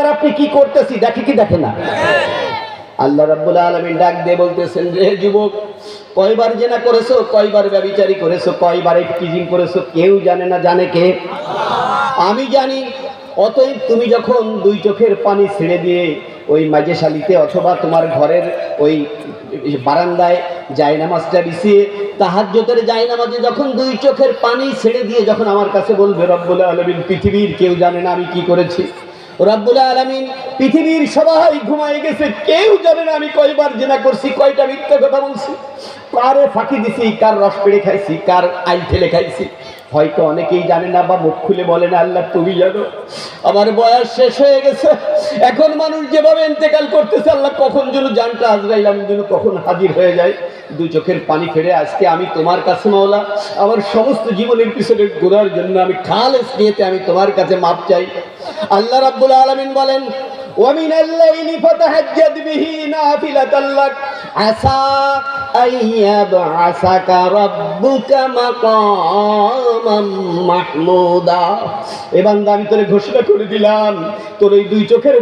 আর আপনি কি করতেছি? দেখে কি দেখে না? আল্লাহ রাব্বুল আলামিন ডাক দিয়ে বলতেছেন রে যুবক, কয়বার জেনা করেছ? কয়বার ব্যবিচারী করেছ? কয়বার টিজিং করেছ? কেউ জানে না, জানে কে? আমি জানি, অতএব তুমি যখন দুই চোখের পানি ছেড়ে দিয়ে ওই মাঝে শালিতে অথবা তোমার ঘরের ওই বারান্দায় জায়নামাজটা বিছিয়ে তাহাজ্জতের জায়নামাজে যখন দুই চোখের পানি ছেড়ে দিয়ে যখন আমার কাছে বলবে, রব্বুল আলমিন, পৃথিবীর কেউ জানে না আমি কি করেছি? রব্বুল আলমিন পৃথিবীর সবাই ঘুমায় গেছে, কেউ জানে না আমি কয়বার জেনা করছি, কয়টা মিথ্যা কথা বলছি। কারে ফাঁকি দিছি, কার রস পেড়ে খাইছি, কার আইল ঠেলে খাইছি। হয়তো অনেকেই জানে না বা মুখ খুলে বলে না, আল্লাহ তুমি জানো। আমার বয়স শেষ হয়ে গেছে। এখন মানুষ যেভাবে ইন্তেকাল করতেছে, আল্লাহ কখন যেন জানটা আজরাইল, আমি যেন কখন হাজির হয়ে যায় দু চোখের পানি ফেরে আজকে আমি তোমার কাছে মাওলা। আমার সমস্ত জীবনের পিছনে ঘোরার জন্য আমি খাল নিয়েতে আমি তোমার কাছে মাপ চাই। আল্লাহ রাব্বুল আলামিন বলেন ومن الليل فتهجد به نافلة لك عسى أن يبعثك ربك مقاما محمودا এবার আমি তোরে ঘোষণা করে দিলাম তোর এই দুই চোখের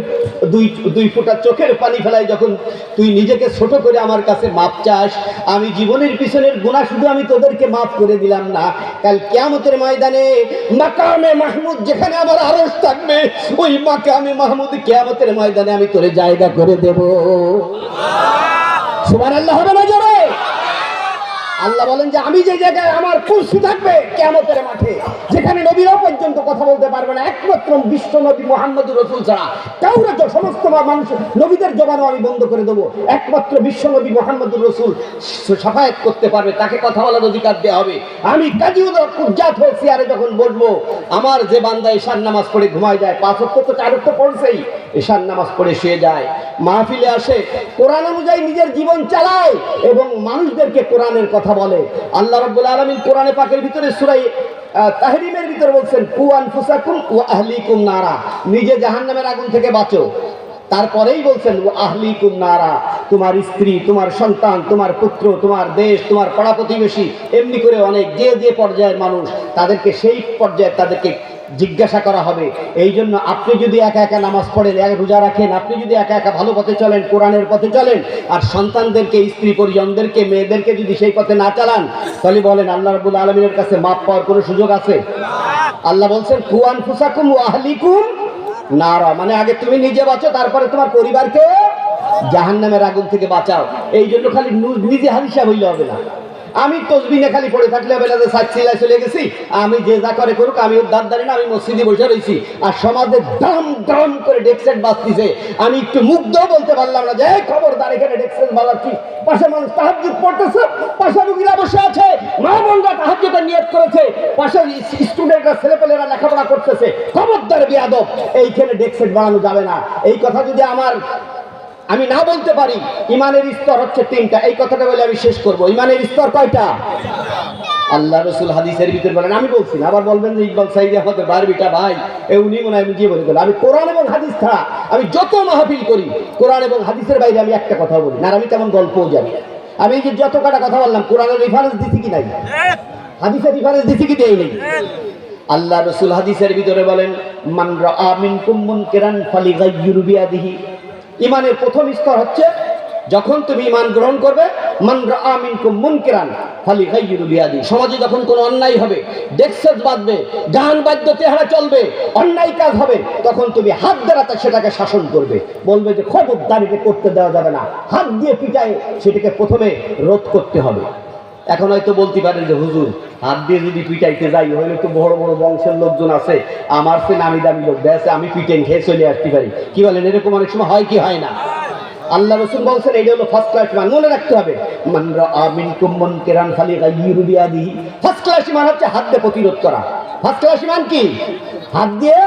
দুই দুই ফোঁটা চোখের পানি ফেলায় যখন তুই নিজেকে ছোট করে আমার কাছে মাপ চাস আমি জীবনের পিছনের গুণা শুধু আমি তোদেরকে মাফ করে দিলাম না কাল কেয়ামতের ময়দানে মাকামে মাহমুদ যেখানে আমার আরস থাকবে ওই মাকামে মাহমুদ ময়দানে আমি তোরে জায়গা করে দেব। সুমান আল্লাহ হবে না জোরে? আল্লাহ বলেন যে আমি যে জায়গায় আমার কুর্সি থাকবে কেমতের মাঠে, যেখানে নবীরাও পর্যন্ত কথা বলতে পারবে না, একমাত্র বিশ্ব নবী মোহাম্মদ রসুল ছাড়া। কাউরে সমস্ত মানুষ, নবীদের জবানও আমি বন্ধ করে দেবো। একমাত্র বিশ্ব নবী মোহাম্মদ রসুল সাফায়াত করতে পারবে, তাকে কথা বলার অধিকার দেওয়া হবে। আমি কাজীউল কুজ্জাত হয়ে চেয়ারে যখন বসবো, আমার যে বান্দা ঈশান নামাজ পড়ে ঘুমায় যায়, পাঁচ অক্ট তো চার অক্ট পড়ছেই ঈশান নামাজ পড়ে শুয়ে যায়। মাহফিলে আসে, কোরআন অনুযায়ী নিজের জীবন চালায় এবং মানুষদেরকে কোরআনের কথা বলে। আল্লাহ রব্বুল আলমিন কোরআনে পাকের ভিতরে সুরাই তাহরিমের ভিতরে বলছেন কুয়ান ফুসাকুম ও আহলিকুম নারা। নিজে জাহান্নামের আগুন থেকে বাঁচো। তারপরেই বলছেন ও আহলিকুম নারা। তোমার স্ত্রী, তোমার সন্তান, তোমার পুত্র, তোমার দেশ, তোমার পাড়া প্রতিবেশী, এমনি করে অনেক যে যে পর্যায়ের মানুষ, তাদেরকে সেই পর্যায়ে তাদেরকে জিজ্ঞাসা করা হবে। এই জন্য আপনি যদি একা একা নামাজ পড়েন, এক রোজা রাখেন, আপনি যদি একা একা ভালো পথে চলেন, কোরআনের পথে চলেন, আর সন্তানদেরকে, স্ত্রী পরিজনদেরকে, মেয়েদেরকে যদি সেই পথে না চালান, তাহলে বলেন, আল্লাহ রাবুল আলমিনের কাছে মাপ পাওয়ার কোনো সুযোগ আছে? আল্লাহ বলছেন কুয়ান ফুসাকুম ও আহলিকুম নারা। মানে আগে তুমি নিজে বাঁচো, তারপরে তোমার পরিবারকে জাহান্নামের আগুন থেকে বাঁচাও। এই জন্য খালি নু- নিজে হালিসা হইলে হবে না। আমি তসবিনে খালি পড়ে থাকলে না যে চলে গেছি। আমি যে যা করে করুক, আমি উদ্ধার দাঁড়ি না, আমি মসজিদে বসে রয়েছি আর সমাজে দাম দাম করে ডেক্সেট বাঁচতেছে আমি একটু মুগ্ধ বলতে পারলাম না যে খবরদার, এখানে ডেক্সেট বাজাচ্ছি পাশে মানুষ তাহাজ্জুদ পড়তেছে, পাশে রুগীরা বসে আছে। মা বোনরা তাহাজ্জুদের নিয়ত করেছে। পাশে স্টুডেন্টরা, ছেলেপেলেরা লেখাপড়া করতেছে। খবরদার বিয়াদব, এইখানে ডেক্সেট বানানো যাবে না। এই কথা যদি আমার আমি না বলতে পারি, ইমানের স্তর হচ্ছে তিনটা। এই কথাটা বলে আমি শেষ করব। ইমানের স্তর কয়টা? আল্লাহ রসুল হাদিসের ভিতরে বলেন, আমি বলছি না, আবার বলবেন যে ইকবাল সাইদি আমাদের বারবিটা ভাই, এ উনি মনে হয় বুঝিয়ে বলে আমি কোরআন এবং হাদিস ছাড়া আমি যত মাহফিল করি, কোরআন এবং হাদিসের বাইরে আমি একটা কথা বলি না আমি তেমন গল্পও জানি আমি যে যত কটা কথা বললাম, কোরআনের রেফারেন্স দিছি কি নাই? হাদিসের রেফারেন্স দিছি কি দেই নেই আল্লাহ রসুল হাদিসের ভিতরে বলেন, মান রাআ মিনকুম মুনকিরান ফালিগাইয়িরু বিয়াদিহি। ইমানের প্রথম স্তর হচ্ছে যখন তুমি ইমান গ্রহণ করবে, মান রাআ মিনকুম মুনকিরান বিয়াদি। সমাজে যখন কোনো অন্যায় হবে ডেক্সেট বাঁধবে গান বাদ্য তেহারা চলবে, অন্যায় কাজ হবে, তখন তুমি হাত দ্বারা সেটাকে শাসন করবে। বলবে যে খবরদারিকে করতে দেওয়া যাবে না। হাত দিয়ে পিটায় সেটাকে প্রথমে রোধ করতে হবে। এখন হয়তো বলতে পারেন যে, হুজুর, হাত দিয়ে যদি পিটাইতে যাই, হইলে তো বড় বড় বংশের লোকজন আছে। আমার সে নামি দামি লোক ব্যাসে আমি পিটেন খেয়ে চলে আসতে পারি। কি বলেন? এরকম অনেক সময় হয় কি হয় না? আল্লাহ রসুল বলছেন, এটা হলো ফার্স্ট ক্লাস মান। মনে রাখতে হবে, মান আমিন কুম্মন কেরান খালি গাইয়ুরু বিয়াদিহি। ফার্স্ট ক্লাস মান হচ্ছে হাত দিয়ে প্রতিরোধ করা। ফার্স্ট ক্লাস মান কি? হাত দিয়ে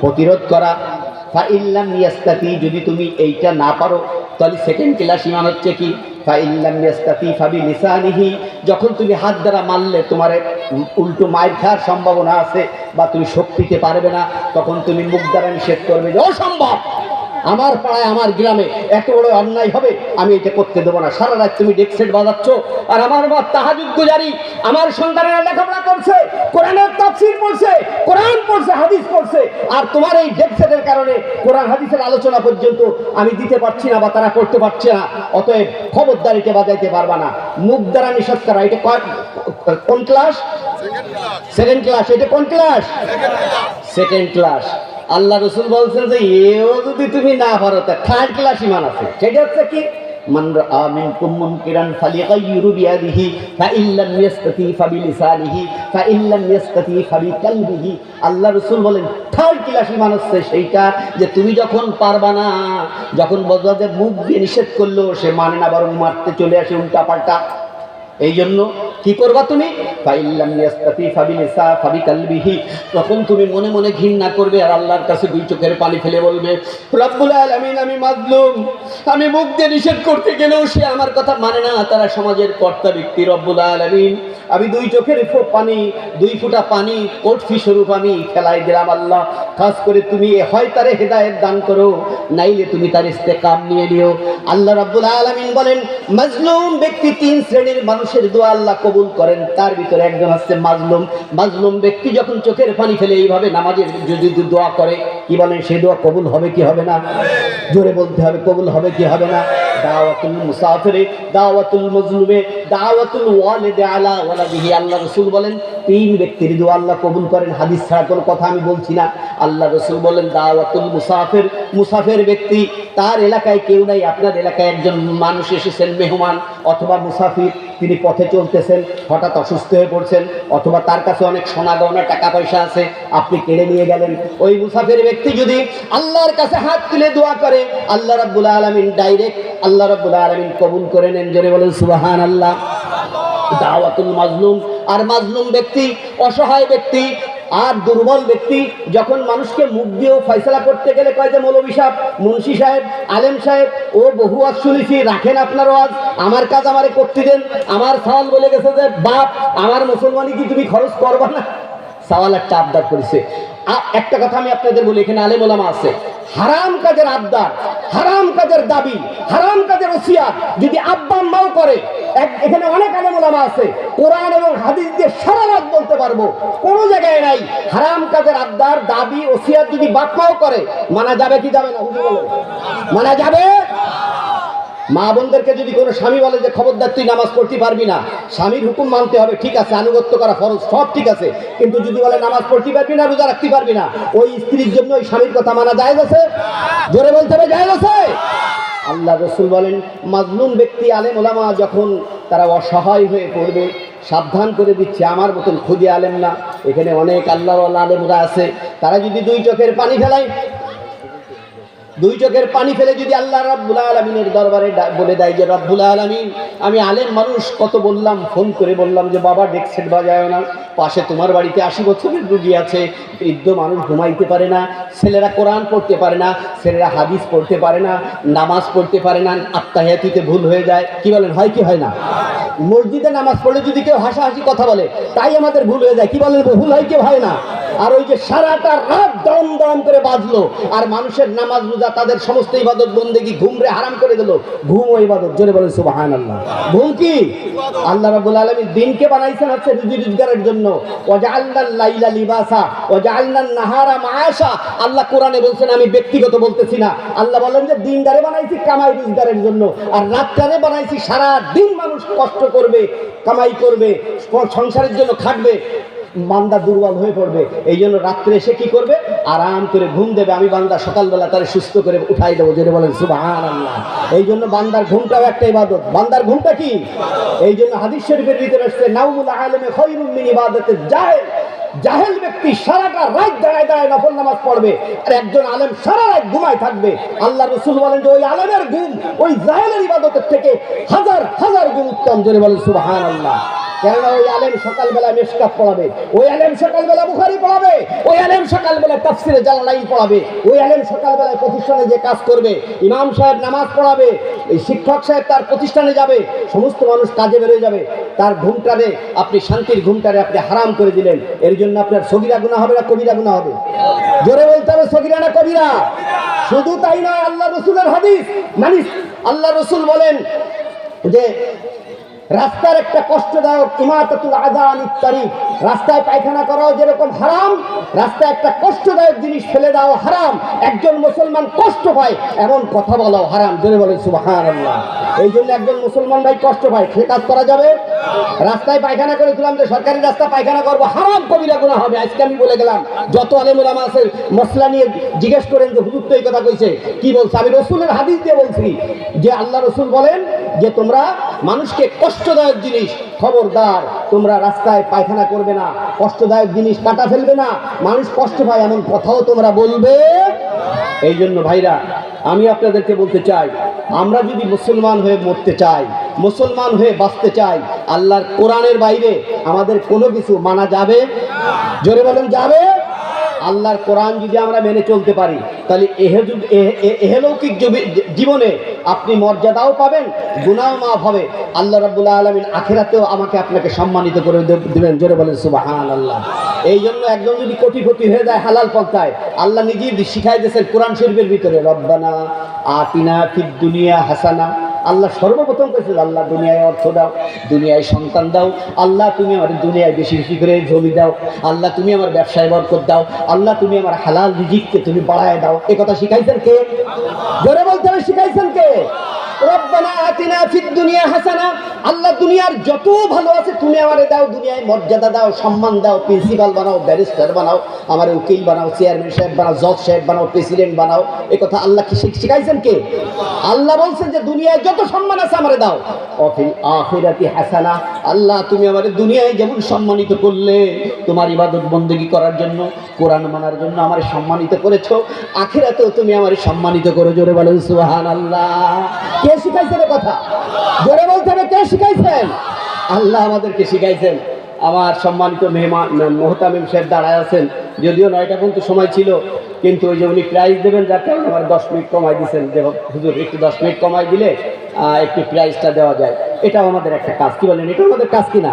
প্রতিরোধ করা। ফাইল্লাম ইয়াস্তাতি, যদি তুমি এইটা না পারো, তাহলে সেকেন্ড ক্লাস ইমান হচ্ছে কি? যখন তুমি হাত দ্বারা মারলে তোমার উল্টো মায়ের খাওয়ার সম্ভাবনা আছে বা তুমি শক্তিতে পারবে না, তখন তুমি মুখ দ্বারা নিষেধ করবে যে, অসম্ভব! আমার পাড়ায় আমার গ্রামে এত বড় অন্যায় হবে আমি এটা করতে দেবো না। সারা রাত তুমি ডেক সেট বাজাচ্ছ আর আমার মা তাহাজুদ গুজারি আমার সন্তানেরা লেখাপড়া করছে কোরআনের তাফসির পড়ছে কোরআন পড়ছে হাদিস পড়ছে আর তোমার এই ডেক সেটের কারণে কোরআন হাদিসের আলোচনা পর্যন্ত আমি দিতে পারছি না বা তারা করতে পারছে না অতএব খবরদারিতে বাজাইতে পারবা না। মুখ দ্বারা নিষেধ করা এটা কোন ক্লাস সেকেন্ড ক্লাস এটা কোন ক্লাস সেকেন্ড ক্লাস আল্লাহ রসুল বলছেন যে এও যদি তুমি না পারো তা থার্ড ক্লাস ইমান আছে সেটা হচ্ছে কি من رأى منكم منكرا فليغير بيده فإن لم يستطيع فبلسانه فإن لم يستطيع فبقلبه আল্লাহ রসুল বলেন থার্ড ক্লাস ইমান হচ্ছে সেইটা যে তুমি যখন পারবা না যখন বদলা যে মুখ দিয়ে নিষেধ করলো সে মানে না বরং মারতে চলে আসে উল্টা পাল্টা এই জন্য কি করবা তুমি? তখন তুমি মনে মনে ঘৃণা করবে আর আল্লাহর কাছে দুই চোখের পানি ফেলে বলবে আমি মাজলুম। আমি মুখ দিয়ে নিষেধ করতে গেলেও সে আমার কথা মানে না। তারা সমাজের কর্তা ব্যক্তি, রব্বুল আলামিন। আমি দুই চোখের পানি, দুই ফুটা পানি কোটফি স্বরূপ আমি ফেলাই দিলাম আল্লাহ। খাস করে তুমি হয় তারে হেদায়েত দান করো, নাইলে তুমি তার ইস্তেকাম নিয়ে নিও। আল্লাহ রাব্বুল আলামিন বলেন, মাজলুম ব্যক্তি তিন শ্রেণির মানুষের দোয়া আল্লাহ কবুল করেন, তার ভিতরে একজন হচ্ছে মাজলুম। মাজলুম ব্যক্তি যখন চোখের পানি ফেলে এইভাবে নামাজের যদি দোয়া করে, কি বলেন, সেই দোয়া কবুল হবে কি হবে না? জোরে বলতে হবে, কবুল হবে কি হবে না? দাওয়াতুল মুসাফিরে, দাওয়াতুল মজলুমে, দাওয়াতুল ওয়ালিদে আলা ওয়ালাদিহি, আল্লাহ রাসূল বলেন, তিন ব্যক্তির দোয়া আল্লাহ কবুল করেন। হাদিস ছাড়া কোনো কথা আমি বলছি না। আল্লাহ রসুল বলেন, দাওয়াতুল মুসাফির মুসাফির ব্যক্তি, তার এলাকায় কেউ নাই, আপনার এলাকায় একজন মানুষ এসেছেন, মেহমান অথবা মুসাফির, তিনি পথে চলতেছেন, হঠাৎ অসুস্থ হয়ে পড়ছেন, অথবা তার কাছে অনেক সোনা গহনা, টাকা পয়সা আছে, আপনি কেড়ে নিয়ে গেলেন। ওই মুসাফির ব্যক্তি যদি আল্লাহর কাছে হাত তুলে দোয়া করে, আল্লাহ রাব্বুল আলামিন ডাইরেক্ট আল্লাহ রাব্বুল আলমিন কবুল করে নেন, জোরে বলেন সুবাহান আল্লাহ দাওয়াতুল মাজলুম। আর মাজলুম ব্যক্তি, অসহায় ব্যক্তি আর দুর্বল ব্যক্তি যখন মানুষকে মুখ দিয়েও ফয়সলা করতে গেলে কয় যে মৌলবী সাহেব, মুন্সি সাহেব, আলেম সাহেব, ও বহু আজ শুনেছি, রাখেন আপনার আজ আমার কাজ আমারে করতে দেন, আমার সওয়াল বলে গেছে যে, বাপ, আমার মুসলমানি কি তুমি খরচ করবা না? সওয়াল একটা আবদার করেছে। একটা কথা আমি আপনাদের বলি, এখানে আলেম ওলামা আছে। হারাম কাজের আবদার, হারাম কাজের দাবি, হারাম কাজের ওসিয়াত যদি আব্বা আম্মাও করে এখানে অনেক আলেম আছে। কোরআন এবং হাদিস দিয়ে সারা রাত বলতে পারব। কোনো জায়গায় নাই। হারাম কাজের আবদার, দাবি, ওসিয়াত যদি মাও করে, মানা যাবে কি যাবে না? মানা যাবে? মা বোনদেরকে যদি কোনো স্বামী বলে যে, খবরদার, তুই নামাজ পড়তে পারবি না। স্বামীর হুকুম মানতে হবে, ঠিক আছে, আনুগত্য করা ফরজ, সব ঠিক আছে। কিন্তু যদি বলে, নামাজ পড়তে পারবি না, রোজা রাখতে পারবি না, ওই স্ত্রীর জন্য ওই স্বামীর কথা মানা যায় আছে? জোরে বলতে হবে যায় আছে? আল্লাহ রসুল বলেন, মাজলুম ব্যক্তি, আলেম ওলামা যখন তারা অসহায় হয়ে পড়বে, সাবধান করে দিচ্ছে, আমার মতন খুদি আলেম না। এখানে অনেক আল্লাহ আলেমরা আছে। তারা যদি দুই চোখের পানি ফেলায় দুই চোখের পানি ফেলে যদি আল্লাহ রাব্বুল আলমিনের দরবারে বলে দেয় যে, রব্বুল আলমিন, আমি আলেম মানুষ, কত বললাম, ফোন করে বললাম যে, বাবা ডেক সেট বাজায় না, পাশে তোমার বাড়িতে আশি বছরের রুগী আছে, বৃদ্ধ মানুষ ঘুমাইতে পারে না, ছেলেরা কোরআন পড়তে পারে না, ছেলেরা হাদিস পড়তে পারে না, নামাজ পড়তে পারে না, আত্মাহিয়াতিতে ভুল হয়ে যায়। কি বলেন, হয় কি হয় না? মসজিদে নামাজ পড়লে যদি কেউ হাসাহাসি কথা বলে, তাই আমাদের ভুল হয়ে যায়। কি বলেন, ভুল হয় কি, হয় না? আর ওই যে সারাটা রাত দম দম করে বাজলো। আর মানুষের নামাজ, রোজা, তাদের সমস্ত ইবাদত বন্দেগি ঘুমরে হারাম করে দিল। ঘুম ও ইবাদত, জোরে বলেন সুবাহান আল্লাহ ঘুম কি? আল্লাহ রাব্বুল আলামিন দিনকে বানাইছেন হচ্ছে রুজি রোজগারের জন্য। ওয়াজআলনাল লাইলা লিবাসা ওয়াজআলনান নাহারা মাআশা। আল্লাহ কোরআনে বলছেন, আমি ব্যক্তিগত বলতেছি না। আল্লাহ বলেন যে, দিনদারে বানাইছি কামাই রোজগারের জন্য। আর রাতটারে বানাইছি সারা দিন মানুষ কষ্ট করবে, কামাই করবে, সংসারের জন্য খাটবে। বান্দা দুর্বল হয়ে পড়বে। এই জন্য রাত্রে এসে কি করবে? আরাম করে ঘুম দেবে। আমি বান্দা সকালবেলা তারে সুস্থ করে উঠাই দেবো। যেটা বলেন সুবাহান আল্লাহ এই জন্য বান্দার ঘুমটাও একটা ইবাদত। বান্দার ঘুমটা কি? এই জন্য হাদিস শরীফের ভিতরে আসছে নাউমুল আলমে খৈরুম মিন ইবাদতের জাহেল। ব্যক্তি সারাটা রাত দাঁড়ায় দাঁড়ায় নফল নামাজ পড়বে। আর একজন আলেম সারা রাত ঘুমায় থাকবে। আল্লাহ রসুল বলেন যে, ওই আলেমের ঘুম, ওই জাহেলের ইবাদতের থেকে হাজার হাজার গুণ উত্তম। জোরে বলেন সুবাহান আল্লাহ কেননা ওই আলেম সকালবেলা মেশকাপ পড়াবে, ওই আলেম সকালবেলা বুখারি পড়াবে, ওই আলেম সকালবেলা তাফসিরে জালালাই পড়াবে, ওই আলেম সকালবেলায় প্রতিষ্ঠানে যে কাজ করবে, ইমাম সাহেব নামাজ পড়াবে, এই শিক্ষক সাহেব তার প্রতিষ্ঠানে যাবে, সমস্ত মানুষ কাজে বেরোয় যাবে, তার ঘুমটারে আপনি শান্তির ঘুমটারে আপনি হারাম করে দিলেন, এর জন্য আপনার সগিরা গুণা হবে না কবিরা গুণা হবে? জোরে বলতে হবে সগিরা না কবিরা? শুধু তাই নয় আল্লাহ রসুলের হাদিস, মানিস আল্লাহ রসুল বলেন যে রাস্তার একটা কষ্টদায়ক ইমাতাতুল আদান ইত্যাদি রাস্তায় পায়খানা করাও যেরকম হারাম, রাস্তায় একটা কষ্টদায়ক জিনিস ফেলে দাও হারাম। একজন মুসলমান কষ্ট পায়, এমন কথা বলাও হারাম। জোরে বলে আল্লাহ এই জন্য একজন মুসলমান ভাই কষ্ট পায়। সে কাজ করা যাবে? রাস্তায় পায়খানা করেছিলাম যে সরকারি রাস্তা পায়খানা করব, হারাম কবিরা গুণা হবে। আজকে আমি বলে গেলাম, যত আলেমুলামা আছে মশলা নিয়ে জিজ্ঞেস করেন যে হুজুর তো এই কথা কইছে। কি বলছে? আমি রসুলের হাদিস দিয়ে বলছি যে আল্লাহ রসুল বলেন যে তোমরা মানুষকে কষ্টদায়ক জিনিস খবরদার, তোমরা রাস্তায় পায়খানা করবে না, কষ্টদায়ক জিনিস কাটা ফেলবে না, মানুষ কষ্ট পায় এমন কথাও তোমরা বলবে? এই জন্য ভাইরা, আমি আপনাদেরকে বলতে চাই, আমরা যদি মুসলমান হয়ে মরতে চাই, মুসলমান হয়ে বাঁচতে চাই, আল্লাহর কোরআনের বাইরে আমাদের কোনো কিছু মানা যাবে? জোরে বলেন, যাবে? আল্লাহর কোরআন যদি আমরা মেনে চলতে পারি, তাহলে এহেজু এহেলৌকিক জবি- জীবনে আপনি মর্যাদাও পাবেন গুনাও মাফ হবে। আল্লাহ রাব্বুল্লাহ আলমিন আখেরাতেও আমাকে আপনাকে সম্মানিত করে দেবেন। জোরে বলেন সুবাহান আল্লাহ এই জন্য একজন যদি কোটিপতি হয়ে যায়, হালাল পন্থায় আল্লাহ নিজেই শিখাই দিয়েছেন কোরআন শরীফের ভিতরে, রব্বানা আতিনা ফিদ দুনিয়া হাসানা আল্লাহ সর্বপ্রথম করেছিল আল্লাহ, দুনিয়ায় অর্থ দাও, দুনিয়ায় সন্তান দাও। আল্লাহ, তুমি আমার দুনিয়ায় বেশি বেশি করে জমি দাও। আল্লাহ, তুমি আমার ব্যবসায় বরকত দাও। আল্লাহ, তুমি আমার হালাল রিজিককে তুমি বাড়ায় দাও। এ কথা শিখাইছেন কে? বলতে হবে, শিখাইছেন কে? রব্বানা আতিনা ফিদ দুনিয়া হাসানা, আল্লাহ দুনিয়ার যত ভালো আছে তুমি আমারে দাও, দুনিয়ায় মর্যাদা দাও, সম্মান দাও প্রিন্সিপাল বানাও ব্যারিস্টার বানাও, আমার উকিল বানাও চেয়ারম্যান সাহেব বানাও জজ সাহেব বানাও প্রেসিডেন্ট বানাও, এ কথা আল্লাহ কি শিখাইছেন কে? আল্লাহ বলছেন যে দুনিয়ায় যত সম্মান আছে আমারে দাও। অফিল আখিরাতি হাসানা, আল্লাহ তুমি আমাদের দুনিয়ায় যেমন সম্মানিত করলে, তোমার ইবাদত বন্দেগী করার জন্য, কোরআন মানার জন্য আমার সম্মানিত করেছ, আখিরাতেও তুমি আমার সম্মানিত করে, জোরে সুহান আল্লাহ শিখাইছেন কথা? জোরে বলতে হবে, কে শিখাইছেন? আল্লাহ আমাদেরকে শিখাইছেন। আমার সম্মানিত মেহমান মোহতামিম সাহেব দাঁড়ায় আছেন। যদিও নয়টা পর্যন্ত সময় ছিল, কিন্তু ওই যে উনি প্রাইজ দেবেন যার কারণে আমার দশ মিনিট কমাই দিয়েছেন যে হুজুর, একটু দশ মিনিট কমাই দিলে একটি একটু প্রাইজটা দেওয়া যায়। এটাও আমাদের একটা কাজ। কি বলেন, এটাও আমাদের কাজ কিনা?